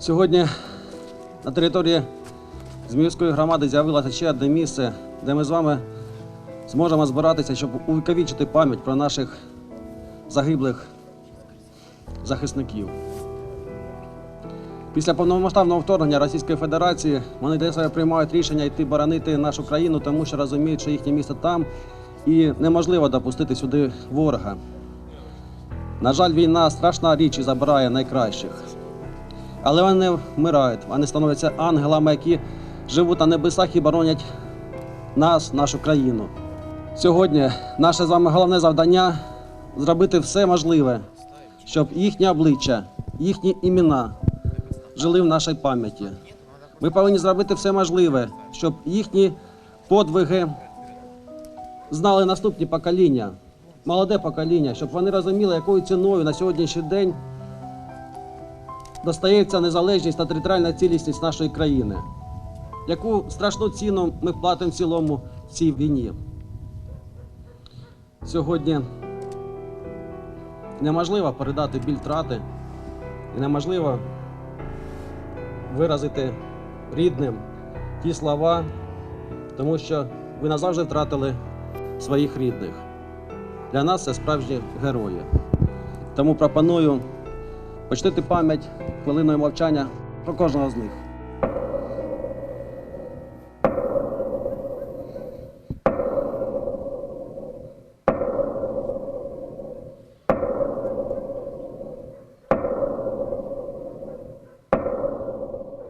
Сьогодні на території Зміївської громади з'явилося ще одне місце, де ми з вами зможемо збиратися, щоб увіковічити пам'ять про наших загиблих захисників. Після повномасштабного вторгнення Російської Федерації вони себе приймають рішення йти боронити нашу країну, тому що розуміють, що їхнє місто там і неможливо допустити сюди ворога. На жаль, війна страшна річ і забирає найкращих. Але вони вмирають, вони становляться ангелами, які живуть на небесах і боронять нас, нашу країну. Сьогодні наше з вами головне завдання зробити все можливе, щоб їхні обличчя, їхні імена жили в нашій пам'яті. Ми повинні зробити все можливе, щоб їхні подвиги знали наступні покоління, молоде покоління, щоб вони розуміли, якою ціною на сьогоднішній день достається незалежність та територіальна цілісність нашої країни. Яку страшну ціну ми платимо в цілому в цій війні? Сьогодні неможливо передати біль втрати і неможливо виразити рідним ті слова, тому що ви назавжди втратили своїх рідних. Для нас це справжні герої. Тому пропоную почтити пам'ять хвилиною мовчання про кожного з них.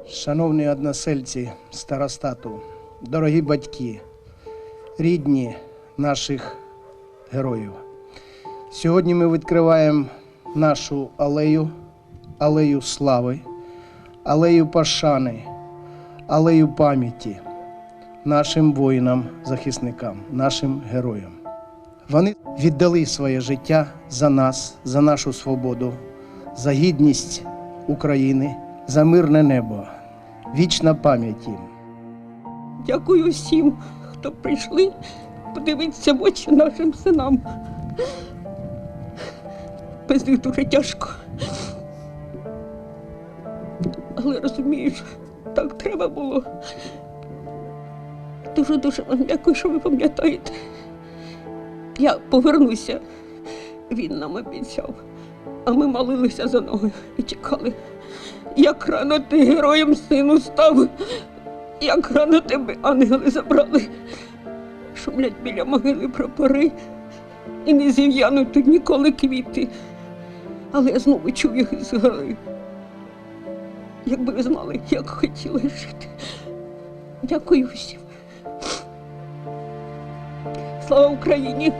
Шановні односельці старостату, дорогі батьки, рідні наших героїв. Сьогодні ми відкриваємо нашу алею, алею слави, алею пошани, алею пам'яті нашим воїнам, захисникам, нашим героям. Вони віддали своє життя за нас, за нашу свободу, за гідність України, за мирне небо. Вічна пам'ять їм. Дякую всім, хто прийшли подивитися в очі нашим синам. Без них дуже тяжко. Але розумієш, так треба було. Дуже дуже вам дякую, що ви пам'ятаєте. Я повернуся. Він нам обіцяв. А ми молилися за ноги і чекали. Як рано ти героєм сину став, як рано тебе ангели забрали. Шумлять біля могили прапори, і не зів'януть тут ніколи квіти. Але я знову чую їх із гори. Якби ви знали, як хотіли жити. Дякую всім. Слава Україні!